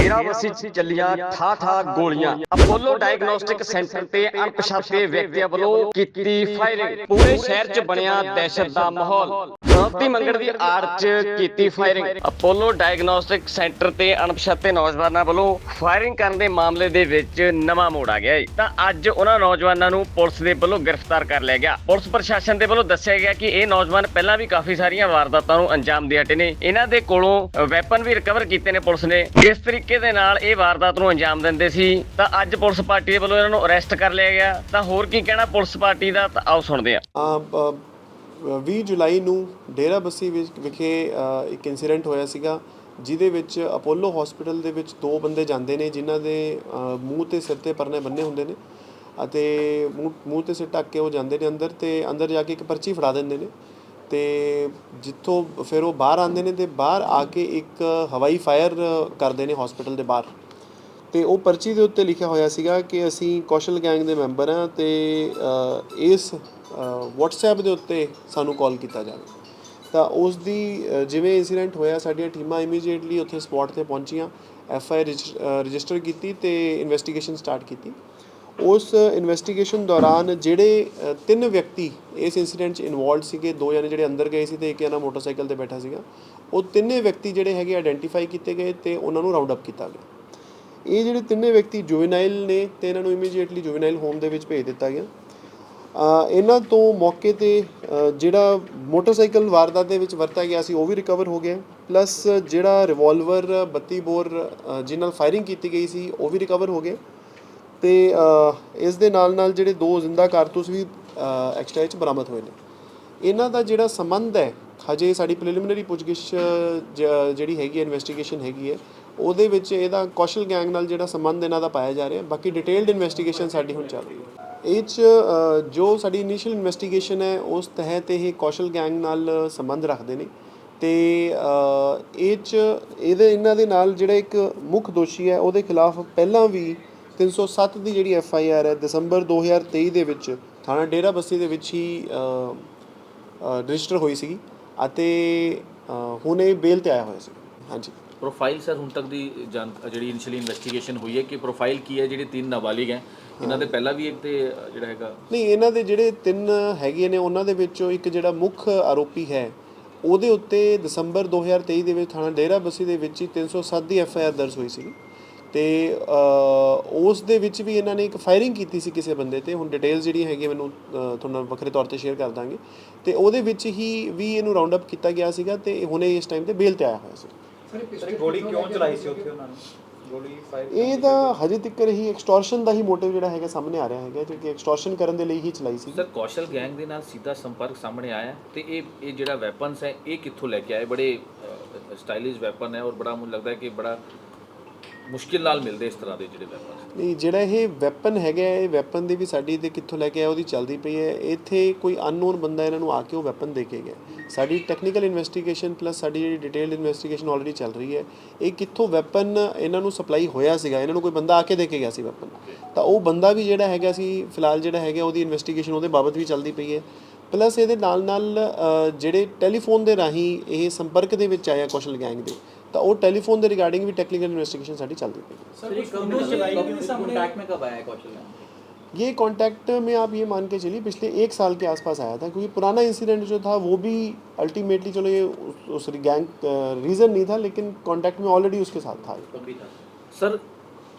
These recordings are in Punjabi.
ਡੇਰਾ ਚੱਲੀਆਂ ਥਾ ਠਾ ਗੋਲੀਆਂ। ਅਪੋਲੋ ਡਾਇਗਨੋਸਟਿਕ ਸੈਂਟਰ ਤੇ ਅਣਪਛਾਤੇ ਵਿਅਕਤੀਆਂ ਵੱਲੋਂ ਕੀਤੀ ਫਾਇਰਿੰਗ ਪੂਰੇ ਸ਼ਹਿਰ 'ਚ ਬਣਿਆ ਦਹਿਸ਼ਤ ਦਾ ਮਾਹੌਲ। ਗਲਤੀ ਮੰਗਣ ਦੀ ਆੜ 'ਚ ਕੀਤੀ ਫਾਇਰਿੰਗ ਅਪੋਲੋ ਡਾਇਗਨੋਸਟਿਕ ਸੈਂਟਰ ਤੇ ਅਣਪਛਾਤੇ ਨੌਜਵਾਨਾਂ ਵੱਲੋਂ ਫਾਇਰਿੰਗ ਕਰਨ ਦੇ ਮਾਮਲੇ ਦੇ ਵਿੱਚ ਨਵਾਂ ਮੋੜ ਆ ਗਿਆ ਹੈ ਤਾਂ ਅੱਜ ਉਹਨਾਂ ਨੌਜਵਾਨਾਂ ਨੂੰ ਪੁਲਿਸ ਦੇ ਵੱਲੋਂ ਗ੍ਰਿਫਤਾਰ ਕਰ ਲਿਆ ਗਿਆ। ਪੁਲਿਸ ਪ੍ਰਸ਼ਾਸਨ ਦੇ ਵੱਲੋਂ ਦੱਸਿਆ ਗਿਆ ਕਿ ਇਹ ਨੌਜਵਾਨ ਪਹਿਲਾਂ ਵੀ ਕਾਫੀ ਸਾਰੀਆਂ ਵਾਰਦਾਤਾਂ ਨੂੰ ਅੰਜਾਮ ਦੇ ਹਟੇ ਨੇ। ਇਹਨਾਂ ਦੇ ਕੋਲੋਂ ਵੈਪਨ ਵੀ ਰਿਕਵਰ ਕੀਤੇ ਨੇ ਪੁਲਿਸ ਨੇ। ਇਸ ਤਰੀਕੇ ਦੇ ਨਾਲ ਇਹ ਵਾਰਦਾਤ ਨੂੰ ਅੰਜਾਮ ਦਿੰਦੇ ਸੀ। ਤਾਂ ਅੱਜ ਪੁਲਿਸ ਪਾਰਟੀ ਦੇ ਵੱਲੋਂ ਇਹਨਾਂ ਨੂੰ ਅਰੈਸਟ ਕਰ ਲਿਆ ਗਿਆ। ਤਾਂ ਹੋਰ ਕੀ ਕਹਿਣਾ ਪੁਲਿਸ ਪਾਰਟੀ ਦਾ? ਤਾਂ ਆਓ ਸੁਣਦੇ ਹਾਂ। ਆ, 20 ਜੁਲਾਈ ਨੂੰ ਡੇਰਾਬੱਸੀ ਵਿੱਚ ਵਿਖੇ ਇੱਕ ਇਨਸੀਡੈਂਟ ਹੋਇਆ ਸੀਗਾ, ਜਿਹਦੇ ਵਿੱਚ ਅਪੋਲੋ ਹਸਪੀਟਲ ਦੇ ਵਿੱਚ ਦੋ ਬੰਦੇ ਜਾਂਦੇ ਨੇ, ਜਿਨ੍ਹਾਂ ਦੇ ਮੂੰਹ ਤੇ ਸਿਰ ਤੇ ਪਰਨੇ ਬੰਨੇ ਹੁੰਦੇ ਨੇ ਅਤੇ ਮੂੰਹ ਮੂੰਹ ਤੇ ਸਿਰ ਢੱਕ ਕੇ ਉਹ ਜਾਂਦੇ ਨੇ ਅੰਦਰ ਤੇ ਅੰਦਰ ਜਾ ਕੇ ਇੱਕ ਪਰਚੀ ਫੜਾ ਦਿੰਦੇ ਨੇ ਤੇ ਜਿੱਥੋਂ ਫਿਰ ਉਹ ਬਾਹਰ ਆਉਂਦੇ ਨੇ ਤੇ ਬਾਹਰ ਆ ਕੇ ਇੱਕ ਹਵਾਈ ਫਾਇਰ ਕਰਦੇ ਨੇ ਹਸਪੀਟਲ ਦੇ ਬਾਹਰ। ਤੇ ਉਹ ਪਰਚੀ ਦੇ ਉੱਤੇ ਲਿਖਿਆ ਹੋਇਆ ਸੀਗਾ ਕਿ ਅਸੀਂ ਕੌਸ਼ਲ ਗੈਂਗ ਦੇ ਮੈਂਬਰ ਹਾਂ ਤੇ ਇਸ WhatsApp ਦੇ ਉੱਤੇ ਸਾਨੂੰ ਕਾਲ ਕੀਤਾ ਜਾਵੇ। ਤਾਂ ਉਸ ਦੀ ਜਿਵੇਂ ਇਨਸੀਡੈਂਟ ਹੋਇਆ, ਸਾਡੀਆਂ ਟੀਮਾਂ ਇਮੀਡੀਏਟਲੀ ਉੱਥੇ ਸਪੌਟ ਤੇ ਪਹੁੰਚੀਆਂ ਐਫ ਆਈ ਰਜਿਸਟਰ ਕੀਤੀ ਤੇ ਇਨਵੈਸਟੀਗੇਸ਼ਨ ਸਟਾਰਟ ਕੀਤੀ। ਉਸ ਇਨਵੈਸਟੀਗੇਸ਼ਨ ਦੌਰਾਨ ਜਿਹੜੇ ਤਿੰਨ ਵਿਅਕਤੀ ਇਸ ਇਨਸੀਡੈਂਟ 'ਚ ਇਨਵੋਲਡ ਸੀਗੇ, ਦੋ ਜਣੇ ਜਿਹੜੇ ਅੰਦਰ ਗਏ ਸੀ ਤੇ ਇੱਕ ਜਣਾ ਮੋਟਰਸਾਈਕਲ ਤੇ ਬੈਠਾ ਸੀਗਾ, ਉਹ ਤਿੰਨੇ ਵਿਅਕਤੀ ਜਿਹੜੇ ਹੈਗੇ ਆਇਡੈਂਟੀਫਾਈ ਕੀਤੇ ਗਏ ਤੇ ਉਹਨਾਂ ਨੂੰ ਰਾਉਂਡ ਅਪ ਕੀਤਾ ਗਿਆ। ਇਹ ਜਿਹੜੇ ਤਿੰਨੇ ਵਿਅਕਤੀ ਜੁਵੈਨਾਈਲ ਨੇ ਤੇ ਇਹਨਾਂ ਨੂੰ ਇਮੀਡੀਏਟਲੀ ਜੁਵੈਨਾਈਲ ਹੋਮ ਦੇ ਵਿੱਚ ਭੇਜ ਦਿੱਤਾ ਗਿਆ। ਇਹਨਾਂ ਤੋਂ ਮੌਕੇ ਤੇ ਜਿਹੜਾ ਮੋਟਰਸਾਈਕਲ ਵਾਰਦਾਤ ਦੇ ਵਿੱਚ ਵਰਤਿਆ ਗਿਆ ਸੀ ਉਹ ਵੀ ਰਿਕਵਰ ਹੋ ਗਿਆ। ਪਲੱਸ ਜਿਹੜਾ ਰਿਵਾਲਵਰ 32 ਬੋਰ ਅ, ਨਾਲ ਫਾਇਰਿੰਗ ਕੀਤੀ ਗਈ ਸੀ ਉਹ ਵੀ ਰਿਕਵਰ ਹੋ ਗਏ। ਤੇ ਇਸ ਦੇ ਨਾਲ ਨਾਲ ਜਿਹੜੇ ਦੋ ਜ਼ਿੰਦਾ ਕਾਰਤੂਸ ਵੀ ਐਕਸਟਰਾ ਚ ਬਰਾਮਦ ਹੋਏ ਨੇ। ਇਹਨਾਂ ਦਾ ਜਿਹੜਾ ਸੰਬੰਧ ਹੈ ਹਜੇ ਸਾਡੀ ਪ੍ਰੀਲਿਮਿਨਰੀ ਪੁੱਛਗਿੱਛ ਜ- ਜਿਹੜੀ ਹੈਗੀ ਇਨਵੈਸਟੀਗੇਸ਼ਨ ਹੈਗੀ ਹੈ ਉਹਦੇ ਵਿੱਚ ਇਹਦਾ ਕੌਸ਼ਲ ਗੈਂਗ ਨਾਲ ਜਿਹੜਾ ਸੰਬੰਧ ਇਹਨਾਂ ਦਾ ਪਾਇਆ ਜਾ ਰਿਹਾ। ਬਾਕੀ ਡਿਟੇਲਡ ਇਨਵੈਸਟੀਗੇਸ਼ਨ ਸਾਡੀ ਹੁਣ ਚੱਲ ਰਹੀ ਹੈ। ਇਹ 'ਚ ਜੋ ਸਾਡੀ ਇਨੀਸ਼ੀਅਲ ਇਨਵੈਸਟੀਗੇਸ਼ਨ ਹੈ, ਉਸ ਤਹਿਤ ਇਹ ਕੌਸ਼ਲ ਗੈਂਗ ਨਾਲ ਸੰਬੰਧ ਰੱਖਦੇ ਨੇ। ਤੇ ਇਹ 'ਚ, ਇਹਦੇ, ਇਹਨਾਂ ਦੇ ਨਾਲ ਜਿਹੜਾ ਇੱਕ ਮੁੱਖ ਦੋਸ਼ੀ ਹੈ, ਉਹਦੇ ਖਿਲਾਫ ਪਹਿਲਾਂ ਵੀ 307 ਦੀ ਜਿਹੜੀ ਐਫ ਆਈ ਆਰ ਹੈ, ਦਸੰਬਰ 2023 ਦੇ ਵਿੱਚ ਥਾਣਾ ਡੇਰਾ ਬੱਸੀ ਦੇ ਵਿੱਚ ਹੀ ਰਜਿਸਟਰ ਹੋਈ ਸੀਗੀ ਅਤੇ ਹੁਣ ਇਹ ਬੇਲ ਤੇ ਆਇਆ ਹੋਇਆ ਸੀ ਹਾਂਜੀ। ਪ੍ਰੋਫਾਈਲ ਸਰ ਹੁਣ ਤੱਕ ਦੀ ਜਿਹੜੀ ਇਨੀਸ਼ੀਅਲੀ ਇਨਵੈਸਟੀਗੇਸ਼ਨ ਹੋਈ ਹੈ ਕਿ ਪ੍ਰੋਫਾਈਲ ਕੀ ਹੈ ਜਿਹੜੇ ਤਿੰਨ ਨਾਬਾਲਿਗ ਹੈ ਇਹਨਾਂ ਦੇ ਪਹਿਲਾਂ ਵੀ ਇੱਕ ਤੇ ਜਿਹੜਾ ਹੈਗਾ। ਨਹੀਂ ਇਹਨਾਂ ਦੇ ਜਿਹੜੇ ਤਿੰਨ ਹੈਗੇ ਨੇ ਉਹਨਾਂ ਦੇ ਵਿੱਚੋਂ ਇੱਕ ਜਿਹੜਾ ਮੁੱਖ ਆਰੋਪੀ ਹੈ ਉਹਦੇ ਉੱਤੇ ਦਸੰਬਰ 2023 ਦੇ ਵਿੱਚ ਥਾਣਾ ਡੇਰਾ ਬੱਸੀ ਦੇ ਵਿੱਚ ਹੀ 307 ਦੀ ਐਫ ਆਈ ਆਰ ਦਰਜ ਹੋਈ ਸੀ। ਤੇ ਉਸ ਦੇ ਵਿੱਚ ਵੀ ਇਹਨਾਂ ਨੇ ਇੱਕ ਫਾਇਰਿੰਗ ਕੀਤੀ ਸੀ ਕਿਸੇ ਬੰਦੇ ਤੇ। ਹੁਣ ਡਿਟੇਲਸ ਜਿਹੜੀ ਹੈਗੀ ਮੈਨੂੰ ਤੁਹਾਨੂੰ ਨਾਲ ਵੱਖਰੇ ਤੌਰ ਤੇ ਸ਼ੇਅਰ ਕਰ ਦਾਂਗੇ। ਤੇ ਉਹਦੇ ਵਿੱਚ ਹੀ ਵੀ ਇਹਨੂੰ ਰਾਉਂਡ ਅਪ ਕੀਤਾ ਗਿਆ ਸੀਗਾ ਤੇ ਹੁਣੇ ਇਸ ਟਾਈਮ ਤੇ ਬੇਲ ਤੇ ਆਇਆ ਹੋਇਆ ਸੀ। ਸਰ ਗੋਲੀ ਕਿਉਂ ਚਲਾਈ ਸੀ ਉੱਥੇ ਉਹਨਾਂ ਨੇ? ਗੋਲੀ ਫਾਇਰ ਇਹ ਤਾਂ ਹਜੇ ਤੱਕ ਹੀ ਐਕਸਟੋਰਸ਼ਨ ਦਾ ਹੀ ਮੋਟਿਵ ਜਿਹੜਾ ਹੈਗਾ ਸਾਹਮਣੇ ਆ ਰਿਹਾ ਹੈਗਾ ਕਿਉਂਕਿ ਐਕਸਟੋਰਸ਼ਨ ਕਰਨ ਦੇ ਲਈ ਹੀ ਚਲਾਈ ਸੀ। ਸਰ ਕੌਸ਼ਲ ਗੈਂਗ ਦੇ ਨਾਲ ਸਿੱਧਾ ਸੰਪਰਕ ਸਾਹਮਣੇ ਆਇਆ ਤੇ ਇਹ ਇਹ ਜਿਹੜਾ ਵੈਪਨਸ ਹੈ ਇਹ ਕਿੱਥੋਂ ਲੈ ਕੇ ਆਏ? ਬੜੇ ਸਟਾਈਲਿਸ਼ ਵੈਪਨ ਹੈ ਔਰ ਬੜਾ ਮੈਨੂੰ ਲੱਗਦਾ ਹੈ ਕਿ ਬੜਾ ਮੁਸ਼ਕਿਲ ਨਾਲ ਮਿਲਦੇ ਇਸ ਤਰ੍ਹਾਂ ਦੇ ਜਿਹੜੇ ਵੈਪਨਸ ਨਹੀਂ, ਜਿਹੜਾ ਇਹ ਵੈਪਨ ਹੈਗਾ, ਇਹ ਵੈਪਨ ਦੀ ਵੀ ਸਾਡੀ ਤੇ ਕਿੱਥੋਂ ਲੈ ਕੇ ਆਇਆ, ਉਹਦੀ ਚੱਲਦੀ ਪਈ ਹੈ। ਇੱਥੇ ਕੋਈ ਅਨਨੋਨ ਬੰਦਾ ਇਹਨਾਂ ਨੂੰ ਆ ਕੇ ਉਹ ਵੈਪਨ ਦੇ ਕੇ ਗਿਆ। ਸਾਡੀ ਟੈਕਨੀਕਲ ਇਨਵੈਸਟੀਗੇਸ਼ਨ ਪਲੱਸ ਸਾਡੀ ਜਿਹੜੀ ਡਿਟੇਲਡ ਇਨਵੈਸਟੀਗੇਸ਼ਨ ਆਲਰੇਡੀ ਚੱਲ ਰਹੀ ਹੈ। ਇਹ ਕਿੱਥੋਂ ਵੈਪਨ ਇਹਨਾਂ ਨੂੰ ਸਪਲਾਈ ਹੋਇਆ ਸੀਗਾ? ਇਹਨਾਂ ਨੂੰ ਕੋਈ ਬੰਦਾ ਆ ਕੇ ਦੇ ਕੇ ਗਿਆ ਸੀ ਵੈਪਨ ਤਾਂ ਉਹ ਬੰਦਾ ਵੀ ਜਿਹੜਾ ਹੈਗਾ ਸੀ, ਫਿਲਹਾਲ ਜਿਹੜਾ ਹੈਗਾ, ਉਹਦੀ ਇਨਵੈਸਟੀਗੇਸ਼ਨ ਉਹਦੇ ਬਾਬਤ ਵੀ ਚੱਲਦੀ ਪਈ ਹੈ। ਪਲੱਸ ਇਹਦੇ ਨਾਲ ਨਾਲ ਜਿਹੜੇ ਟੈਲੀਫੋਨ ਦੇ ਰਾਹੀਂ ਇਹ ਸੰਪਰਕ ਦੇ ਵਿੱਚ ਆਇਆ ਕੌਸ਼ਲ ਗੈਂਗ ਦੇ। ਤਾਂ ਉਹ ਟੈਲੀਫੋਨ ਦੇ ਰਿਗਾਰਡਿੰਗ ਵੀ ਟੈਕਨੀਕਲ ਇਨਵੈਸਟੀਗੇਸ਼ਨ ਸਾਡੀ ਚੱਲਦੀ पई है सर कुछ फोटो चलाई थी कॉन्टैक्ट में कब आया है कौशल ये कांटेक्ट में आप ये मान के चलिए पिछले एक साल के आसपास आया था क्योंकि पुराना इंसिडेंट जो था वो भी अल्टीमेटली चलो ये उस, उस गैंग रीज़न नहीं था लेकिन कांटेक्ट में ऑलरेडी उसके साथ था कभी था ਸਰ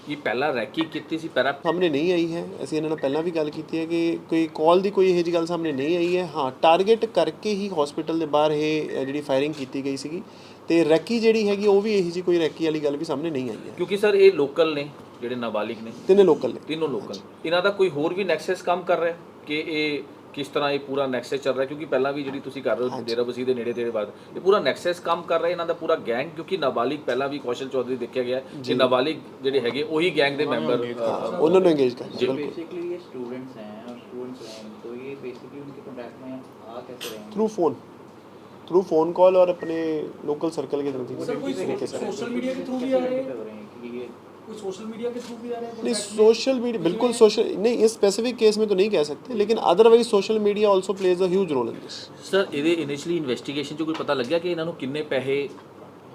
ਇਹ ਪਹਿਲਾਂ ਰੈਕੀ ਕੀਤੀ ਸੀ ਪਹਿਲਾਂ ਸਾਹਮਣੇ ਨਹੀਂ ਆਈ ਹੈ ਅਸੀਂ ਇਹਨਾਂ ਨਾਲ ਪਹਿਲਾਂ ਵੀ ਗੱਲ ਕੀਤੀ ਹੈ ਕਿ ਕੋਈ ਕਾਲ ਦੀ ਕੋਈ ਇਹੋ ਜਿਹੀ ਗੱਲ ਸਾਹਮਣੇ ਨਹੀਂ ਆਈ ਹੈ ਹਾਂ ਟਾਰਗੇਟ ਕਰਕੇ ਹੀ ਹਸਪੀਟਲ ਦੇ ਬਾਹਰ ਇਹ ਅ, ਜਿਹੜੀ ਫਾਇਰਿੰਗ ਕੀਤੀ ਗਈ ਸੀਗੀ ਤੇ ਰੈਕੀ ਜਿਹੜੀ ਹੈਗੀ ਉਹ ਵੀ ਇਹੋ ਜਿਹੀ ਕੋਈ ਰੈਕੀ ਵਾਲੀ ਗੱਲ ਵੀ ਸਾਹਮਣੇ ਨਹੀਂ ਆਈ ਹੈ ਕਿਉਂਕਿ ਸਰ ਇਹ ਲੋਕਲ ਨੇ ਜਿਹੜੇ ਨਾਬਾਲਿਗ ਨੇ ਤਿੰਨੇ ਲੋਕਲ ਨੇ ਤਿੰਨੋਂ ਲੋਕਲ ਇਹਨਾਂ ਦਾ ਕੋਈ ਹੋਰ ਵੀ ਨੈਕਸਸ ਕੰਮ ਕਰ ਰਿਹਾ ਹੈ ਕਿ ਇਹ ਕਿਸ ਤਰ੍ਹਾਂ ਇਹ ਪੂਰਾ ਨੈਕਸਸ ਚੱਲ ਰਿਹਾ ਕਿਉਂਕਿ ਪਹਿਲਾਂ ਵੀ ਜਿਹੜੀ ਤੁਸੀਂ ਕਰ ਰਹੇ ਹੋ ਡੇਰਾ ਬਸੀ ਦੇ ਨੇੜੇ ਤੇੜੇ ਬਾਅਦ ਇਹ ਪੂਰਾ ਨੈਕਸਸ ਕੰਮ ਕਰ ਰਿਹਾ ਇਹਨਾਂ ਦਾ ਪੂਰਾ ਗੈਂਗ ਕਿਉਂਕਿ ਨਾਬਾਲਿਗ ਪਹਿਲਾਂ ਵੀ ਕੌਸ਼ਲ ਚੌਧਰੀ ਦੇਖਿਆ ਗਿਆ ਹੈ ਕਿ ਨਾਬਾਲਿਗ ਜਿਹੜੇ ਹੈਗੇ ਉਹੀ ਗੈਂਗ ਦੇ ਮੈਂਬਰ ਉਹਨਾਂ ਨੂੰ ਇੰਗੇਜ ਕਰਨਾ जो ਬਿਲਕੁਲ बेसिकली ये स्टूडेंट्स हैं और स्टूडेंट्स हैं तो ये बेसिकली उनके कॉन्टैक्ट में आ कैसे रहे हैं through phone through phone call और अपने लोकल सर्कल के तरीके सर कोई तरीके से सोशल मीडिया के थ्रू भी आ रहे हैं हो रहे हैं कि ये कोई सोशल मीडिया के थ्रू भी आ रहे हैं नहीं contact में? सोशल मीडिया बिल्कुल सोशल नहीं इस स्पेसिफिक केस में तो नहीं कह सकते लेकिन otherwise social media also plays a huge role in this sir ਇਹਦੇ ਇਨੀਸ਼ੀਅਲੀ ਇਨਵੈਸਟੀਗੇਸ਼ਨ 'ਚ ਕੋਈ ਪਤਾ ਲੱਗਿਆ ਕਿ ਇਹਨਾਂ ਨੂੰ ਕਿੰਨੇ ਪੈਸੇ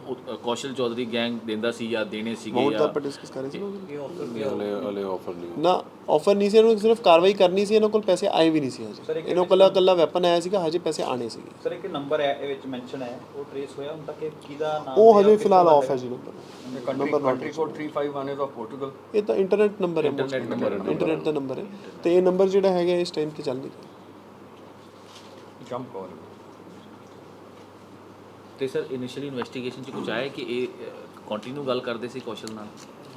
ਉਹ- ਕੌਸ਼ਲ ਚੌਧਰੀ ਗੈਂਗ ਦਿੰਦਾ ਸੀ ਜਾਂ ਦੇਣੇ ਸੀਗੇ ਅਮਾਉਂਟ ਤਾਂ ਜਾਂ ਆਪਾਂ ਡਿਸਕਸ ਕਰ ਰਹੇ ਸੀ ਨਾ ਉਹਦੇ ਇਹ ਆਫਰ ਹਲੇ ਹਲੇ ਆਫਰ ਨਹੀਂ ਨਾਲ। ਨਾ ਆਫਰ ਨਹੀਂ ਸੀ ਇਹਨੂੰ ਸਿਰਫ ਕਾਰਵਾਈ ਕਰਨੀ ਸੀ ਇਹਨਾਂ ਕੋਲ ਪੈਸੇ ਆਏ ਵੀ ਨਹੀਂ ਸੀ ਹਜੇ। ਇਹਨਾਂ ਕੋਲ ਕੱਲਾ ਕੱਲਾ ਵੈਪਨ ਆਇਆ ਸੀਗਾ ਹਜੇ ਪੈਸੇ ਆਣੇ ਸੀਗੇ। ਸਰ ਇੱਕ ਨੰਬਰ ਹੈ ਇਹ ਵਿੱਚ ਮੈਂਸ਼ਨ ਹੈ ਉਹ ਟ੍ਰੇਸ ਹੋਇਆ ਹੁਣ ਤੱਕ ਇਹ ਕਿਹਦਾ ਨਾਮ ਉਹ ਹਜੇ ਫਿਲਹਾਲ ਆਫ ਹੈ ਜੀ number country country code 351 is of Portugal ਇਹ ਤਾਂ ਇੰਟਰਨੈਟ ਨੰਬਰ ਹੈ number ਹੈ। ਇੰਟਰਨੈਟ ਦਾ ਨੰਬਰ ਹੈ। ਤੇ ਇਹ ਨੰਬਰ ਜਿਹੜਾ ਹੈਗਾ ਇਸ ਟਾਈਮ ਤੇ ਚੱਲ ਨਹੀਂ ਰਿਹਾ। ਜੰਪ ਕਾਲ ਤੇ ਸਰ ਇਨੀਸ਼ੀਅਲੀ ਇਨਵੈਸਟੀਗੇਸ਼ਨ ਚ ਕੁਝ ਆਇਆ ਕਿ ਇਹ ਕੰਟੀਨਿਊ ਗੱਲ ਕਰਦੇ ਸੀ ਕੌਸ਼ਲ ਨਾਲ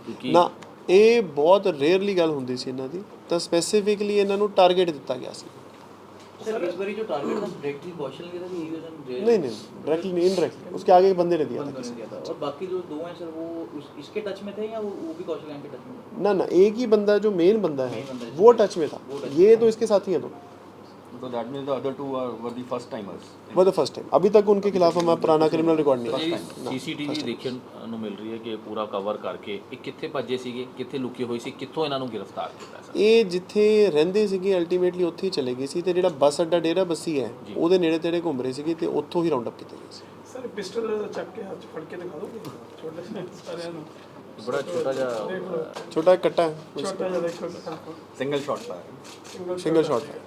ਕਿਉਂਕਿ ਨਾ ਇਹ ਬਹੁਤ ਰੇਅਰਲੀ ਗੱਲ ਹੁੰਦੀ ਸੀ ਇਹਨਾਂ ਦੀ ਤਾਂ ਸਪੈਸੀਫਿਕਲੀ ਇਹਨਾਂ ਨੂੰ ਟਾਰਗੇਟ ਦਿੱਤਾ ਗਿਆ ਸੀ सर इस बारी जो टारगेट था डायरेक्टली कौशल ने किया था कि ही वाज ऑन नहीं नहीं डायरेक्टली नहीं इनडायरेक्टली उसके आगे एक बंदे ने दिया था किया था और बाकी जो दो हैं सर वो उस, इसके टच में थे या वो, वो भी कौशल गैंग के टच में थे ना ना एक ही बंदा जो मेन बंदा है Main बंदा है। वो टच में था ये तो इसके साथी हैं दोनों So that means the other two are were the first timers. वो द फर्स्ट टाइम अभी तक उनके खिलाफ हमारा पुराना क्रिमिनल रिकॉर्ड नहीं है ਸੀਸੀਟੀਵੀ ਦੇਖਣ ਨੂੰ ਮਿਲ ਰਹੀ ਹੈ ਕਿ ਪੂਰਾ ਕਵਰ ਕਰਕੇ ਇਹ ਕਿੱਥੇ ਭੱਜੇ ਸੀਗੇ ਕਿੱਥੇ ਲੁਕੇ ਹੋਏ ਸੀ ਕਿੱਥੋਂ ਇਹਨਾਂ ਨੂੰ ਗ੍ਰਿਫਤਾਰ ਕੀਤਾ ਸਰ ਇਹ ਜਿੱਥੇ ਰਹਿੰਦੇ ਸੀਗੇ ਅਲਟੀਮੇਟਲੀ ਉੱਥੇ ਹੀ ਚਲੇ ਗਏ ਸੀ ਤੇ ਜਿਹੜਾ ਬੱਸ ਅੱਡਾ ਡੇਰਾ ਬੱਸੀ ਹੈ ਉਹਦੇ ਨੇੜੇ ਤੇੜੇ ਘੁੰਮ ਰਹੇ ਸੀਗੇ ਤੇ ਉੱਥੋਂ ਹੀ ਰਾਉਂਡ ਅਪ ਕੀਤੇ ਗਏ ਸੀ ਸਰ ਪਿਸਟਲ ਚੱਕ ਕੇ ਹੱਥ 'ਚ ਫੜ ਕੇ ਦਿਖਾ ਦੋਗੇ ਛੋਟੇ ਜਿਹੇ ਸਾਰਿਆਂ ਨੂੰ ਬੜਾ ਛੋਟਾ ਜਿਹਾ ਦੇਖ ਲਓ ਛੋਟਾ ਇੱਕ ਕੱਟਾ ਹੈ ਛੋਟਾ ਜਿਹਾ ਦੇਖੋ ਦਿਖਾਓ Single shot fire. Single shot ਹੈ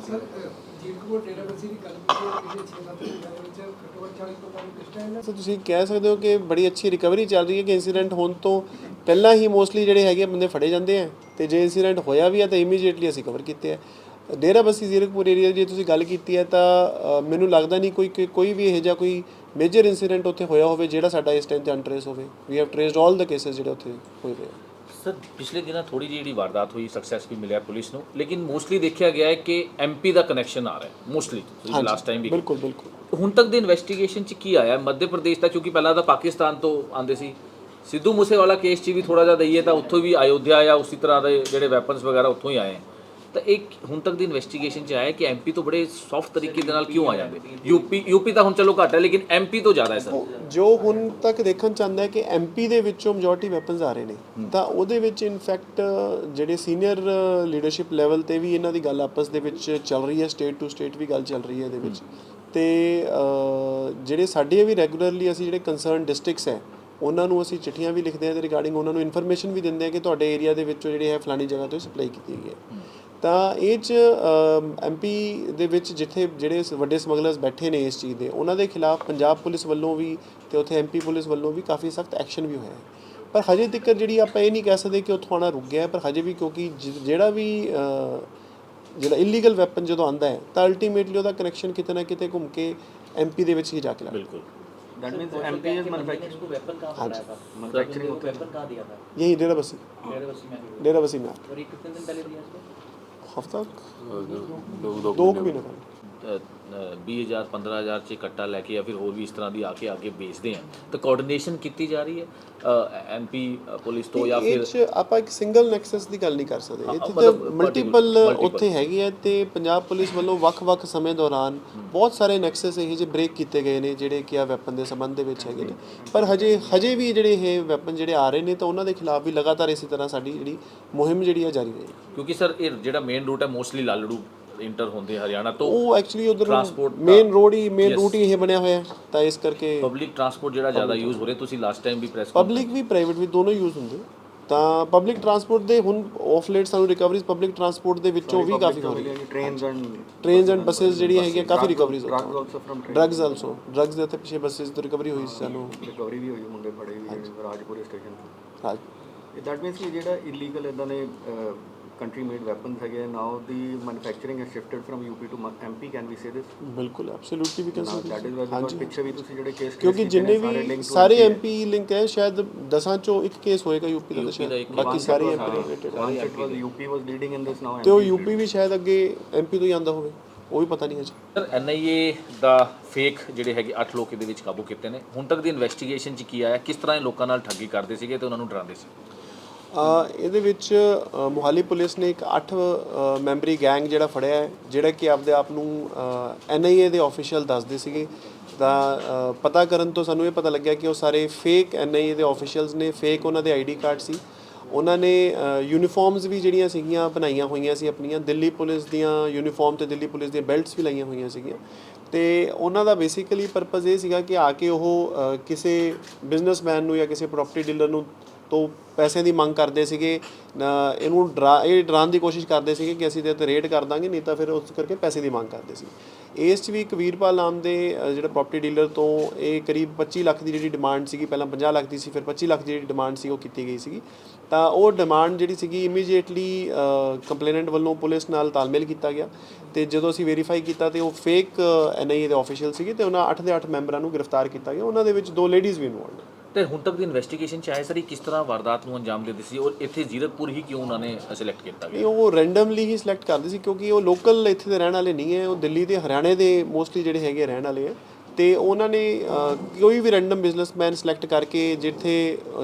ਜੀਰਕਪੁਰ ਡੇਰਾ ਬੱਸੀ ਦੀ ਗੱਲ ਕੀਤੀ ਹੈ ਪਿਛਲੇ 6-7 ਮਹੀਨਿਆਂ ਦੇ ਵਿੱਚ ਘੱਟੋ ਘੱਟ 40 ਤੋਂ 45 ਪਿਸਟਲ ਹੈ ਸੋ ਤੁਸੀਂ ਕਹਿ ਸਕਦੇ ਹੋ ਕਿ ਬੜੀ ਅੱਛੀ ਰਿਕਵਰੀ ਚੱਲ ਰਹੀ ਹੈ ਕਿ ਇਨਸੀਡੈਂਟ ਹੋਣ ਤੋਂ ਪਹਿਲਾਂ ਹੀ ਮੋਸਟਲੀ ਜਿਹੜੇ ਹੈਗੇ ਬੰਦੇ ਫੜੇ ਜਾਂਦੇ ਆ ਤੇ ਜੇ ਇਨਸੀਡੈਂਟ ਹੋਇਆ ਵੀ ਹੈ ਤਾਂ ਇਮੀਡੀਏਟਲੀ ਅਸੀਂ ਕਵਰ ਕੀਤੇ ਆ। ਡੇਰਾ ਬੱਸੀ ਜ਼ੀਰਕਪੁਰ ਏਰੀਆ ਜੇ ਤੁਸੀਂ ਗੱਲ ਕੀਤੀ ਹੈ ਤਾਂ ਮੈਨੂੰ ਲੱਗਦਾ ਨਹੀਂ ਕੋਈ ਕੋਈ- ਵੀ ਇਹੋ ਜਿਹਾ ਕੋਈ ਮੇਜਰ ਇਨਸੀਡੈਂਟ ਉੱਥੇ ਹੋਇਆ ਹੋਵੇ ਜਿਹੜਾ ਸਾਡਾ ਇਸ ਟਾਈਮ ਤੇ ਅਨਟ੍ਰੇਸ ਹੋਵੇ। We have ਟ੍ਰੇਸਡ all the cases ਜਿਹੜੇ ਉੱਥੇ ਹੋਏ ਹੋਏ ਆ। ਸਰ ਪਿਛਲੇ ਦਿਨਾਂ ਥੋੜੀ ਜਿਹੀ ਜਿਹੜੀ ਵਾਰਦਾਤ ਹੋਈ ਸਕਸੈਸ ਵੀ ਮਿਲਿਆ ਪੁਲਿਸ ਨੂੰ ਲੇਕਿਨ ਮੋਸਟਲੀ ਦੇਖਿਆ ਗਿਆ ਹੈ ਕਿ ਐਮਪੀ ਦਾ ਕਨੈਕਸ਼ਨ ਆ ਰਿਹਾ ਹੈ ਮੋਸਟਲੀ ਤੁਸੀਂ ਲਾਸਟ ਟਾਈਮ ਵੀ ਬਿਲਕੁਲ ਬਿਲਕੁਲ। ਹੁਣ ਤੱਕ ਦੀ ਇਨਵੈਸਟੀਗੇਸ਼ਨ ਚ ਕੀ ਆਇਆ? ਮੱਧ ਪ੍ਰਦੇਸ਼ ਦਾ ਕਿਉਂਕਿ ਪਹਿਲਾਂ ਤਾਂ ਪਾਕਿਸਤਾਨ ਤੋਂ ਆਂਦੇ ਸੀ। ਸਿੱਧੂ ਮੂਸੇਵਾਲਾ ਕੇਸ 'ਚ ਵੀ ਥੋੜਾ ਜਿਹਾ ਦਈਏ ਤਾਂ ਉੱਥੋਂ ਵੀ ਅਯੋਧਿਆ ਜਾਂ ਉਸੇ ਤਰ੍ਹਾਂ ਦੇ ਜਿਹੜੇ ਵੈਪਨਸ ਵਗੈਰਾ ਉੱਥੋਂ ਹੀ ਆਏ। ਤਾਂ ਇੱਕ ਹੁਣ ਤੱਕ ਦੀ ਇਨਵੈਸਟੀਗੇਸ਼ਨ 'ਚ ਆਇਆ ਕਿ ਐਮਪੀ ਤੋਂ ਬੜੇ ਸੌਫਟ ਤਰੀਕੇ ਦੇ ਨਾਲ ਕਿਉਂ ਆ ਜਾਂਦੇ ਯੂਪੀ ਯੂਪੀ ਤਾਂ ਹੁਣ ਚਲੋ ਘੱਟ ਹੈ ਲੇਕਿਨ ਐਮਪੀ ਤੋਂ ਜ਼ਿਆਦਾ ਹੈ ਸਰ। ਜੋ ਹੁਣ ਤੱਕ ਦੇਖਣ ਚ ਆਉਂਦਾ ਹੈ ਕਿ ਐਮਪੀ ਦੇ ਵਿੱਚੋਂ ਮੈਜੋਰਟੀ ਵੈਪਨਸ ਆ ਰਹੇ ਨੇ। ਤਾਂ ਉਹਦੇ ਵਿੱਚ ਇਨਫੈਕਟ ਜਿਹੜੇ ਸੀਨੀਅਰ ਲੀਡਰਸ਼ਿਪ ਲੈਵਲ ਤੇ ਵੀ ਇਹਨਾਂ ਦੀ ਗੱਲ ਆਪਸ ਦੇ ਵਿੱਚ ਚੱਲ ਰਹੀ ਹੈ ਸਟੇਟ ਟੂ ਸਟੇਟ ਵੀ ਗੱਲ ਚੱਲ ਰਹੀ ਹੈ ਇਹਦੇ ਵਿੱਚ। ਤੇ ਜਿਹੜੇ ਸਾਡੇ ਵੀ ਰੈਗੂਲਰਲੀ ਅਸੀਂ ਜਿਹੜੇ ਕੰਸਰਨ ਡਿਸਟ੍ਰਿਕਟਸ ਹੈ ਉਹਨਾਂ ਨੂੰ ਅਸੀਂ ਚਿੱਠੀਆਂ ਵੀ ਲਿਖਦੇ ਹਾਂ ਤੇ ਰਿਗਾਰਡਿੰਗ ਉਹਨਾਂ ਨੂੰ ਇਨਫੋਰਮੇਸ਼ਨ ਵੀ ਦਿੰਦੇ ਹਾਂ ਕਿ ਤੁਹਾਡੇ ਏਰੀਆ ਦੇ ਵਿੱਚੋਂ ਜਿਹੜੇ ਹੈ ਫਲਾਣੀ ਜਗ੍ਹਾ ਤੋਂ ਸਪਲਾਈ ਕੀਤੀ ਗਈ ਹੈ। ਤਾਂ ਇਹ 'ਚ ਐਮਪੀ ਦੇ ਵਿੱਚ ਜਿੱਥੇ ਜਿਹੜੇ ਵੱਡੇ ਸਮਗਲਰਸ ਬੈਠੇ ਨੇ ਇਸ ਚੀਜ਼ ਦੇ ਉਹਨਾਂ ਦੇ ਖਿਲਾਫ ਪੰਜਾਬ ਪੁਲਿਸ ਵੱਲੋਂ ਵੀ ਅਤੇ ਉੱਥੇ ਐਮਪੀ ਪੁਲਿਸ ਵੱਲੋਂ ਵੀ ਕਾਫੀ ਸਖਤ ਐਕਸ਼ਨ ਵੀ ਹੋਇਆ ਪਰ ਹਜੇ ਤੱਕ ਜਿਹੜੀ ਆਪਾਂ ਇਹ ਨਹੀਂ ਕਹਿ ਸਕਦੇ ਕਿ ਉੱਥੋਂ ਆਣਾ ਰੁਕ ਗਿਆ ਪਰ ਹਜੇ ਵੀ ਕਿਉਂਕਿ ਜਿਹੜਾ ਵੀ ਜਿਹੜਾ ਇਲੀਗਲ ਵੈਪਨ ਜਦੋਂ ਆਂਦਾ ਹੈ ਤਾਂ ਅਲਟੀਮੇਟਲੀ ਉਹਦਾ ਕਨੈਕਸ਼ਨ ਕਿਤੇ ਨਾ ਕਿਤੇ ਘੁੰਮ ਕੇ ਐਮਪੀ ਦੇ ਵਿੱਚ ਹੀ ਜਾ ਕੇ ਲੱਗਦਾ। ਬਿਲਕੁਲ। That means MP is manufacturing को वेपन कहां से लाया था मैन्युफैक्चरिंग होता है वेपन कहां दिया था यही डेराबसी डेराबसी में डेराबसी में और एक कितने haftalık. Doğu, Doğu, günü. 20000 15000 ਚ ਇਕੱਠਾ ਲੈ ਕੇ ਜਾਂ ਫਿਰ ਹੋਰ ਵੀ ਇਸ ਤਰ੍ਹਾਂ ਦੀ ਆ ਕੇ ਅੱਗੇ ਵੇਚਦੇ ਆ। ਤਾਂ ਕੋਆਰਡੀਨੇਸ਼ਨ ਕੀਤੀ ਜਾ ਰਹੀ ਹੈ? ਐਮਪੀ ਪੁਲਿਸ ਤੋਂ ਜਾਂ ਫਿਰ ਆਪਾਂ ਇੱਕ ਸਿੰਗਲ ਨੈਕਸਸ ਦੀ ਗੱਲ ਨਹੀਂ ਕਰ ਸਕਦੇ। ਇੱਥੇ ਤਾਂ ਮਲਟੀਪਲ ਉੱਥੇ ਹੈਗੀ ਹੈ ਤੇ ਪੰਜਾਬ ਪੁਲਿਸ ਵੱਲੋਂ ਵੱਖ-ਵੱਖ ਸਮੇਂ ਦੌਰਾਨ ਬਹੁਤ ਸਾਰੇ ਨੈਕਸਸ ਇਹ ਜਿਹੇ ਬ੍ਰੇਕ ਕੀਤੇ ਗਏ ਨੇ ਜਿਹੜੇ ਕਿ ਆ ਵੈਪਨ ਦੇ ਸੰਬੰਧ ਦੇ ਵਿੱਚ ਹੈਗੇ ਨੇ। ਪਰ ਹਜੇ ਹਜੇ ਵੀ ਜਿਹੜੇ ਇਹ ਵੈਪਨ ਜਿਹੜੇ ਆ ਰਹੇ ਨੇ ਤਾਂ ਉਹਨਾਂ ਦੇ ਖਿਲਾਫ ਵੀ ਲਗਾਤਾਰ ਇਸੇ ਤਰ੍ਹਾਂ ਸਾਡੀ ਜਿਹੜੀ ਮੁਹਿੰਮ ਜਿਹੜੀ ਆ ਜਾਰੀ ਰਹੇਗੀ। ਕਿਉਂਕਿ ਸਰ ਇਹ ਜਿਹੜਾ ਮੇਨ ਰੂਟ ਹੈ ਮੋਸਟਲੀ ਲਾਲੜੂ ਇੰਟਰ ਹੁੰਦੇ ਹਰਿਆਣਾ ਤੋਂ ਉਹ ਐਕਚੁਅਲੀ ਉਧਰ ਦਾ- ਮੇਨ ਰੋਡ ਹੀ ਮੇਨ. ਰੂਟ ਹੀ ਇਹ ਬਣਿਆ ਹੋਇਆ ਹੈ। ਤਾਂ ਇਸ ਕਰਕੇ ਪਬਲਿਕ ਟਰਾਂਸਪੋਰਟ ਜਿਹੜਾ ਜ਼ਿਆਦਾ ਯੂਜ਼ ਹੋ ਰਿਹਾ ਤੁਸੀਂ ਲਾਸਟ ਟਾਈਮ ਵੀ ਪ੍ਰੈਸ ਪਬਲਿਕ ਵੀ ਪ੍ਰਾਈਵੇਟ ਵੀ ਦੋਨੋਂ ਯੂਜ਼ ਹੁੰਦੇ। ਤਾਂ ਪਬਲਿਕ ਟਰਾਂਸਪੋਰਟ ਦੇ ਹੁਣ ਆਫ ਲੇਟ ਸਾਨੂੰ ਰਿਕਵਰੀਜ਼ ਪਬਲਿਕ ਟਰਾਂਸਪੋਰਟ ਦੇ ਵਿੱਚੋਂ ਵੀ ਕਾਫੀ ਹੋ ਰਹੀ ਹੈ trains and trains and buses ਜਿਹੜੀਆਂ ਹੈਗੀਆਂ ਕਾਫੀ ਰਿਕਵਰੀਜ਼ ਹੋ drugs also from drugs also drugs ਦੇ ਉੱਤੇ ਪਿੱਛੇ ਬੱਸਸ ਤੋਂ ਰਿਕਵਰੀ ਹੋਈ ਸੀ ਸਾਨੂੰ। ਰਿਕਵਰੀ ਵੀ ਹੋਈ ਮੁੰਡੇ ਫੜੇ ਵੀ ਰਾਜਪੁਰੇ ਸਟੇਸ਼ਨ ਤੋਂ। ਰਾਜ ਦੈਟ ਮੀਨਸ ਕਿ ਜਿਹੜਾ ਇਲੀਗਲ ਇਦਾਂ ਦੇ ਕੰਟਰੀ ਮੇਡ ਵੈਪਨਸ ਹੈਗੇ now the manufacturing has shifted from UP to MP can we say this ਬਿਲਕੁਲ absolutely we can that is why ਪਿੱਛੇ ਵੀ ਤੁਸੀਂ ਜਿਹੜੇ ਕੇਸ ਕਿਉਂਕਿ ਜਿੰਨੇ ਵੀ ਸਾਰੇ ਐਮਪੀ ਲਿੰਕ ਹੈ ਸ਼ਾਇਦ ਦਸਾਂ ਚੋਂ ਇੱਕ ਕੇਸ ਹੋਏਗਾ ਯੂਪੀ ਦਾ ਤਾਂ ਸ਼ਾਇਦ। ਬਾਕੀ ਸਾਰੇ MP related was UP was leading in this now ਤੇ ਉਹ ਯੂਪੀ ਵੀ ਸ਼ਾਇਦ ਅੱਗੇ ਐਮਪੀ ਤੋਂ ਹੀ ਆਂਦਾ ਹੋਵੇ ਉਹ ਵੀ ਪਤਾ ਨਹੀਂ ਹਜੇ। ਸਰ ਐਨਆਈਏ ਦਾ ਫੇਕ ਜਿਹੜੇ ਹੈਗੇ 8 ਲੋਕ ਇਹਦੇ ਵਿੱਚ ਕਾਬੂ ਕੀਤੇ ਨੇ। ਹੁਣ ਤੱਕ ਦੀ ਇਨਵੈਸਟੀਗੇਸ਼ਨ 'ਚ ਕੀ ਆਇਆ? ਕਿਸ ਤਰ੍ਹਾਂ ਇਹ ਲੋਕਾਂ ਨਾਲ ਠੱਗੀ ਕਰਦੇ ਸੀਗੇ ਤੇ ਉਹਨਾਂ ਨੂੰ ਡਰਾਉਂਦੇ ਸੀ? ਇਹਦੇ ਵਿੱਚ ਮੋਹਾਲੀ ਪੁਲਿਸ ਨੇ ਇੱਕ 8 ਮੈਂਬਰੀ ਗੈਂਗ ਜਿਹੜਾ ਫੜਿਆ ਹੈ, ਜਿਹੜਾ ਕਿ ਆਪਦੇ ਆਪ ਨੂੰ ਐਨਆਈਏ ਦੇ ਆਫੀਸ਼ੀਅਲ ਦੱਸਦੇ ਸੀਗੇ। ਤਾਂ ਪਤਾ ਕਰਨ ਤੋਂ ਸਾਨੂੰ ਇਹ ਪਤਾ ਲੱਗਿਆ ਕਿ ਉਹ ਸਾਰੇ ਫੇਕ ਐਨਆਈਏ ਦੇ ਆਫੀਸ਼ੀਅਲਸ ਨੇ ਫੇਕ ਉਹਨਾਂ ਦੇ ਆਈਡੀ ਕਾਰਡ ਸੀ। ਉਹਨਾਂ ਨੇ ਯੂਨੀਫਾਰਮਸ ਵੀ ਜਿਹੜੀਆਂ ਸੀਗੀਆਂ ਬਣਾਈਆਂ ਹੋਈਆਂ ਸੀ ਆਪਣੀਆਂ। ਦਿੱਲੀ ਪੁਲਿਸ ਦੀਆਂ ਯੂਨੀਫਾਰਮ ਤੇ ਦਿੱਲੀ ਪੁਲਿਸ ਦੀਆਂ ਬੈਲਟਸ ਵੀ ਲਾਈਆਂ ਹੋਈਆਂ ਸੀਗੀਆਂ। ਤੇ ਉਹਨਾਂ ਦਾ ਬੇਸਿਕਲੀ ਪਰਪਸ ਇਹ ਸੀਗਾ ਕਿ ਆ ਕੇ ਉਹ ਕਿਸੇ ਬਿਜ਼ਨਸਮੈਨ ਨੂੰ ਜਾਂ ਕਿਸੇ ਪ੍ਰਾਪਰਟੀ ਡੀਲਰ ਨੂੰ ਤੋਂ ਪੈਸਿਆਂ ਦੀ ਮੰਗ ਕਰਦੇ ਸੀਗੇ ਇਹਨੂੰ ਡਰਾ, ਇਹ ਡਰਾਉਣ ਦੀ ਕੋਸ਼ਿਸ਼ ਕਰਦੇ ਸੀਗੇ ਕਿ ਅਸੀਂ ਤੇ ਤੇ ਰੇਡ ਕਰ ਦਾਂਗੇ, ਨਹੀਂ ਤਾਂ ਫਿਰ ਉਸ ਕਰਕੇ ਪੈਸੇ ਦੀ ਮੰਗ ਕਰਦੇ ਸੀ। ਇਸ 'ਚ ਵੀ ਕਬੀਰਪਾਲ ਨਾਮ ਦੇ ਜਿਹੜਾ ਪ੍ਰਾਪਰਟੀ ਡੀਲਰ ਤੋਂ ਇਹ ਕਰੀਬ 25 ਲੱਖ ਦੀ ਜਿਹੜੀ ਡਿਮਾਂਡ ਸੀਗੀ, ਪਹਿਲਾਂ 50 ਲੱਖ ਦੀ ਸੀ, ਫਿਰ 25 ਲੱਖ ਦੀ ਜਿਹੜੀ ਡਿਮਾਂਡ ਸੀ, ਉਹ ਕੀਤੀ ਗਈ ਸੀਗੀ। ਤਾਂ ਉਹ ਡਿਮਾਂਡ ਜਿਹੜੀ ਸੀਗੀ ਇਮੀਡੀਏਟਲੀ ਕੰਪਲੇਨੈਂਟ ਵੱਲੋਂ ਪੁਲਿਸ ਨਾਲ ਤਾਲਮੇਲ ਕੀਤਾ ਗਿਆ ਤੇ ਜਦੋਂ ਅਸੀਂ ਵੈਰੀਫਾਈ ਕੀਤਾ ਤੇ ਉਹ ਫੇਕ ਐਨਆਈਏ ਦੇ ਆਫੀਸ਼ੀਅਲ ਸੀਗੇ ਤੇ ਉਹਨਾਂ 8 ਦੇ 8 ਮੈਂਬਰਾਂ ਨੂੰ ਗ੍ਰਿਫਤਾਰ ਕੀਤਾ ਗਿਆ। ਉਹਨਾਂ ਦੇ ਵਿੱਚ ਦੋ ਲੇਡੀਜ਼ ਵੀ ਇਨਵੋਲਡ ਤੇ ਹੁਣ ਤੱਕ ਦੀ ਇਨਵੈਸਟੀਗੇਸ਼ਨ ਚ ਸਰ ਇਹ ਕਿਸ ਤਰ੍ਹਾਂ ਵਾਰਦਾਤ ਨੂੰ ਅੰਜਾਮ ਦਿੰਦੀ ਸੀ ਔਰ ਇੱਥੇ ਜ਼ੀਰਕਪੁਰ ਹੀ ਕਿਉਂ ਉਹਨਾਂ ਨੇ ਸਿਲੈਕਟ ਕੀਤਾ ਗਿਆ? ਇਹ ਉਹ ਰੈਂਡਮਲੀ ਹੀ ਸਿਲੈਕਟ ਕਰਦੇ ਸੀ ਕਿਉਂਕਿ ਉਹ ਲੋਕਲ ਇੱਥੇ ਦੇ ਰਹਿਣ ਵਾਲੇ ਨਹੀਂ ਹੈ ਉਹ ਦਿੱਲੀ ਦੇ ਹਰਿਆਣੇ ਦੇ ਮੋਸਟਲੀ ਜਿਹੜੇ ਹੈਗੇ ਰਹਿਣ ਵਾਲੇ ਹੈ ਤੇ ਉਹਨਾਂ ਨੇ ਕੋਈ ਵੀ ਰੈਂਡਮ ਬਿਜ਼ਨਸਮੈਨ ਸਿਲੈਕਟ ਕਰਕੇ ਜਿੱਥੇ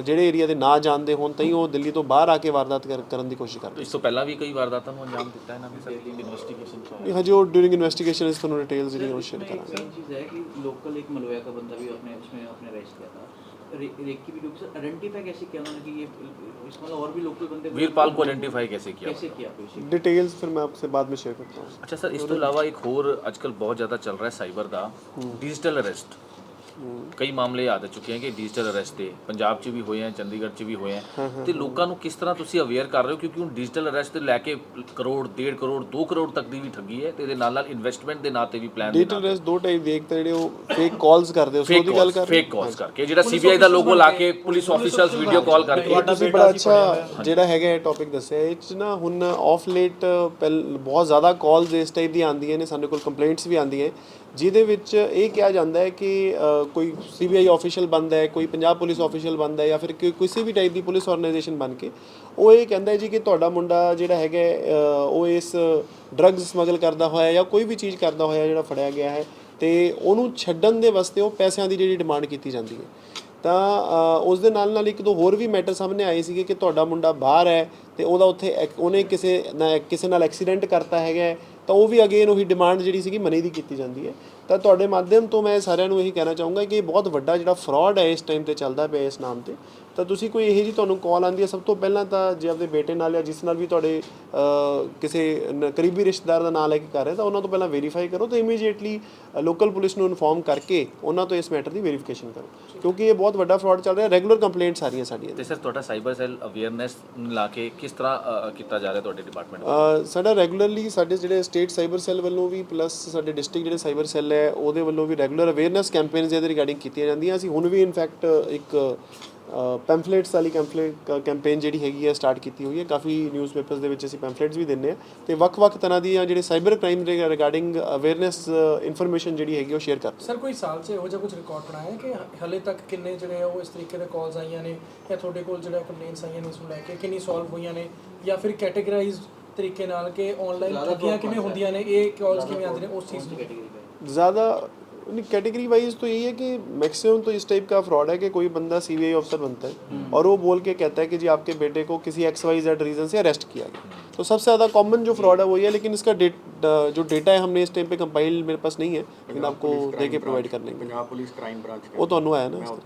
ਜਿਹੜੇ ਏਰੀਆ ਦੇ ਨਾਂ ਜਾਣਦੇ ਹੋਣ ਤਾਂ ਹੀ ਉਹ ਦਿੱਲੀ ਤੋਂ ਬਾਹਰ ਆ ਕੇ ਵਾਰਦਾਤ ਕਰਨ ਦੀ ਕੋਸ਼ਿਸ਼ ਕਰਦੇ ਇਸ ਤੋਂ ਪਹਿਲਾਂ ਵੀ ਕਈ ਵਾਰਦਾਤਾਂ ਨੂੰ ਅੰਜਾਮ ਦਿੱਤਾ ਇਹਨਾਂ ਨੇ ਸਰ ਇਨਵੈਸਟੀਗੇਸ਼ਨ ਚ ਹਜੇ ਉਹ ਡੂਰਿੰਗ ਇਨਵੈਸਟੀਗੇਸ਼ਨ ਇਸ ਤੁਹਾਨੂੰ ਡਿਟੇਲਸ ਜਿਹੜੀਆਂ ਉਹ ਸ਼ੇਅਰ ਕਰਾਂਗੇ। ਇੱਕ ਚੀਜ਼ ਹੈ ਕਿ ਲੋਕਲ ਇੱਕ ਮਲੋਇਆ ਦਾ ਬੰਦਾ ਵੀ ਆਪਣੇ ਉਸਨੇ ਆਪਣੇ ਅਰੈਸਟ ਕੀਤਾ। रे, वीडियो आइडेंटिफाई कैसे किया उन्होंने कि ये इसमें मतलब और भी लोकल बंदे वीरपाल को आइडेंटिफाई कैसे किया? कैसे किया डिटेल्स फिर मैं आपसे बाद में शेयर करता हूँ। अच्छा सर अलावा एक और आजकल बहुत ज़्यादा चल रहा है साइबर का हम्म। Digital arrest. ਕਈ ਮਾਮਲੇ ਆ ਚੁੱਕੇ ਹਨ ਕਿ ਡਿਜੀਟਲ ਅਰੈਸਟ ਦੇ ਪੰਜਾਬ 'ਚ ਵੀ ਹੋਏ ਆ ਚੰਡੀਗੜ੍ਹ 'ਚ ਵੀ ਹੋਏ ਆ। ਤੇ ਲੋਕਾਂ ਨੂੰ ਕਿਸ ਤਰ੍ਹਾਂ ਤੁਸੀਂ ਅਵੇਅਰ ਕਰ ਰਹੇ ਹੋ? ਕਿਉਂਕਿ ਹੁਣ ਡਿਜੀਟਲ ਅਰੈਸਟ ਲੈ ਕੇ ਕਰੋੜ 1.5 ਕਰੋੜ 2 ਕਰੋੜ ਤੱਕ ਦੀ ਵੀ ਠੱਗੀ ਹੈ ਤੇ ਇਹਦੇ ਨਾਲ ਨਾਲ ਇਨਵੈਸਟਮੈਂਟ ਦੇ ਨਾਂ ਤੇ ਵੀ ਪਲਾਨ ਡਿਜੀਟਲ ਰੈਸ ਦੋ ਟਾਈਪ ਦੇ ਇੱਕ ਤਾਂ ਜਿਹੜੇ ਉਹ ਫੇਕ ਕਾਲਸ ਕਰਦੇ ਉਸ ਫੇਕ ਦੀ ਗੱਲ ਕਰ ਰਹੇ ਫੇਕ ਕਾਲਸ ਕਰਕੇ। ਜਿਹੜਾ ਸੀਬੀਆਈ ਦਾ ਲੋਗੋ ਲਾ ਕੇ ਪੁਲਿਸ ਆਫੀਸ਼ੀਅਲਸ ਵੀਡੀਓ ਕਾਲ ਕਰਕੇ। ਤੁਸੀਂ ਬੜਾ ਅੱਛਾ ਜਿਹੜਾ ਹੈਗਾ ਇਹ ਟੌਪਿਕ ਦੱਸਿਆ ਇਹ ਚ ਨਾ ਹੁਣ ਆਫ ਲੇਟ ਬਹੁਤ ਜ਼ਿਆਦਾ ਕਾਲਸ ਇਸ ਟਾਈਪ ਦੀ ਆਉਂਦੀਆਂ ਨੇ ਸਾਡੇ ਕੋਲ ਕੰਪਲੇਂਟਸ ਵੀ ਆਉਂਦੀਆਂ ਜਿਹਦੇ ਵਿੱਚ ਇਹ ਕਿਹਾ ਜਾਂਦਾ ਹੈ ਕਿ ਅ, ਕੋਈ ਸੀਬੀਆਈ ਆਫੀਸ਼ੀਅਲ ਬੰਦਾ ਹੈ ਕੋਈ ਪੰਜਾਬ ਪੁਲਿਸ ਆਫੀਸ਼ੀਅਲ ਬਣਦਾ ਹੈ ਜਾਂ ਫਿਰ ਕੋਈ- ਕਿਸੇ ਵੀ ਟਾਈਪ ਦੀ ਪੁਲਿਸ ਆਰਗੇਨਾਈਜੇਸ਼ਨ ਬਣ ਕੇ ਉਹ ਇਹ ਕਹਿੰਦਾ ਹੈ ਜੀ ਕਿ ਤੁਹਾਡਾ ਮੁੰਡਾ ਜਿਹੜਾ ਹੈਗਾ ਉਹ ਇਸ ਡਰੱਗਸ ਸਮਗਲ ਕਰਦਾ ਹੋਇਆ ਜਾਂ ਕੋਈ ਵੀ ਚੀਜ਼ ਕਰਦਾ ਹੋਇਆ ਜਿਹੜਾ ਫੜਿਆ ਗਿਆ ਹੈ ਤੇ ਉਹਨੂੰ ਛੱਡਣ ਦੇ ਵਾਸਤੇ ਉਹ ਪੈਸਿਆਂ ਦੀ ਜਿਹੜੀ ਡਿਮਾਂਡ ਕੀਤੀ ਜਾਂਦੀ ਹੈ। ਤਾਂ ਉਸ ਦੇ ਨਾਲ ਨਾਲ ਇੱਕ ਦੋ ਹੋਰ ਵੀ ਮੈਟਰ ਸਾਹਮਣੇ ਆਏ ਸੀਗੇ ਕਿ ਤੁਹਾਡਾ ਮੁੰਡਾ ਬਾਹਰ ਹੈ ਤੇ ਉਹਦਾ ਉੱਥੇ ਐਕ- ਉਹਨੇ ਕਿਸੇ ਕਿਸੇ ਨਾਲ ਐਕਸੀਡੈਂਟ ਕਰਤਾ ਹੈਗਾ ਤਾਂ ਉਹ ਵੀ ਅਗੇਨ ਉਹੀ ਡਿਮਾਂਡ ਜਿਹੜੀ ਸੀਗੀ ਮਨੀ ਦੀ ਕੀਤੀ ਜਾਂਦੀ ਹੈ। ਤਾਂ ਤੁਹਾਡੇ ਮਾਧਿਅਮ ਤੋਂ ਮੈਂ ਸਾਰਿਆਂ ਨੂੰ ਇਹੀ ਕਹਿਣਾ ਚਾਹੂੰਗਾ ਕਿ ਇਹ ਬਹੁਤ ਵੱਡਾ ਜਿਹੜਾ ਫਰਾਡ ਹੈ ਇਸ ਟਾਈਮ ਤੇ ਚੱਲਦਾ ਪਿਆ ਇਸ ਨਾਮ ਤੇ। ਤਾਂ ਤੁਸੀਂ ਕੋਈ ਇਹੋ ਜੀ ਤੁਹਾਨੂੰ ਕਾਲ ਆਉਂਦੀ ਹੈ? ਸਭ ਤੋਂ ਪਹਿਲਾਂ ਤਾਂ ਜੇ ਆਪਦੇ ਬੇਟੇ ਨਾਲ ਜਾਂ ਜਿਸ ਨਾਲ ਵੀ ਤੁਹਾਡੇ ਕਿਸੇ ਨ- ਕਰੀਬੀ ਰਿਸ਼ਤੇਦਾਰ ਦਾ ਨਾਮ ਲੈ ਕੇ ਕਰ ਰਹੇ ਤਾਂ ਉਹਨਾਂ ਤੋਂ ਪਹਿਲਾਂ ਵੈਰੀਫਾਈ ਕਰੋ ਤੇ ਇਮੀਡੀਏਟਲੀ ਲੋਕਲ ਪੁਲਿਸ ਨੂੰ ਇਨਫੋਰਮ ਕਰਕੇ ਉਹਨਾਂ ਤੋਂ ਇਸ ਮੈਟਰ ਦੀ ਵੈਰੀਫਿਕੇਸ਼ਨ ਕਰੋ। ਕਿਉਂਕਿ ਇਹ ਬਹੁਤ ਵੱਡਾ ਫਰਾਡ ਚੱਲ ਰਿਹਾ ਰੈਗੂਲਰ ਕੰਪਲੇਂਟਸ ਆ ਰਹੀਆਂ ਸਾਡੀਆਂ ਤੇ ਸਰ ਤੁਹਾਡਾ ਸਾਈਬਰ ਸੈੱਲ ਅਵੇਅਰਨੈਸ ਲਾ ਕੇ ਕਿਸ ਤਰ੍ਹਾਂ ਅ, ਕੀਤਾ ਜਾ ਰਿਹਾ ਤੁਹਾਡੇ ਡਿਪਾਰਟਮੈਂਟ ਅ, ਸਾਡਾ ਰੈਗੂਲਰਲੀ ਸਾਡੇ ਜਿਹੜੇ ਸਟੇਟ ਸਾਈਬਰ ਸੈੱਲ ਵੱਲੋਂ ਵੀ ਪਲੱਸ ਸਾਡੇ ਡਿਸਟ੍ਰਿਕਟ ਜਿਹੜੇ ਸਾਈਬਰ ਸੈੱਲ ਹੈ ਉਹਦੇ ਵੱਲੋਂ ਵੀ ਰੈਗੂਲਰ ਅਵੇਅਰਨੈਸ ਕੈਂਪੇਨਸ ਦੇ ਰਿਗਾਰਡਿੰਗ ਕੀਤੀਆਂ ਜਾਂਦੀਆਂ। ਅਸੀਂ ਹੁਣ ਵੀ ਇਨਫੈਕਟ ਇੱਕ ਪੈਂਫਲੇਟਸ ਵਾਲੀ ਕੈਂਪਲੇਟ ਕੈਂਪੇਨ ਜਿਹੜੀ ਹੈਗੀ ਹੈ ਸਟਾਰਟ ਕੀਤੀ ਹੋਈ ਹੈ। ਕਾਫੀ ਨਿਊਜ਼ਪੇਪਰਸ ਦੇ ਵਿੱਚ ਅਸੀਂ ਪੈਂਫਲੇਟਸ ਵੀ ਦਿੰਨੇ ਆ ਤੇ ਵੱਖ-ਵੱਖ ਤਰ੍ਹਾਂ ਦੀਆਂ ਜਿਹੜੇ ਸਾਈਬਰ ਕ੍ਰਾਈਮ ਦੇ ਰਿਗਾਰਡਿੰਗ ਅਵੇਅਰਨੈਸ ਇਨਫੋਰਮੇਸ਼ਨ ਜਿਹੜੀ ਹੈਗੀ ਉਹ ਸ਼ੇਅਰ ਕਰ ਸਰ ਕੋਈ ਸਾਲ 'ਚ ਇਹੋ ਜਿਹਾ ਕੁਝ ਰਿਕਾਰਡ ਬਣਾਇਆ ਕਿ ਹਲੇ ਤੱਕ ਕਿੰਨੇ ਜਿਹੜੇ ਆ ਉਹ ਇਸ ਤਰੀਕੇ ਦੇ ਕਾਲਸ ਆਈਆਂ ਨੇ ਜਾਂ ਤੁਹਾਡੇ ਕੋਲ ਜਿਹੜੇ ਕੰਪਲੇਂਟਸ ਆਈਆਂ ਨੇ ਇਸ ਨੂੰ ਲੈ ਕੇ ਕਿੰਨੀ ਸੋਲਵ ਹੋਈਆਂ ਨੇ? ਜਾਂ ਫਿਰ ਕੈਟਾਗਰਾਈਜ਼ਡ ਤਰੀਕੇ ਨਾਲ ਕਿ ਆਨਲਾਈਨ ਠੱਗੀਆਂ ਕਿਵੇਂ ਹੁੰਦੀਆਂ ਨੇ? ਇਹ ਕਾਲਸ ਕਿਵੇਂ ਆਉਂਦੇ ਨੇ? ਉਸ ਚੀਜ਼ ਨੂੰ ਜ਼ਿਆਦਾ कैटेगरी वाइज तो यही है कि मैक्सिमम तो इस टाइप का फ्रॉड है कि कोई बंदा सी बी आई ऑफिसर बनता है और वो बोल के कहता है कि जी आपके बेटे को किसी एक्स वाई जेड रीज़न से अरेस्ट किया गया। तो सबसे ज़्यादा कॉमन जो फ्रॉड है वो ये है लेकिन इसका डेट जो डेटा है हमने इस टाइम पे कंपाइल मेरे पास नहीं है लेकिन आपको दे के प्रोवाइड कर लेंगे। वो तो आया ना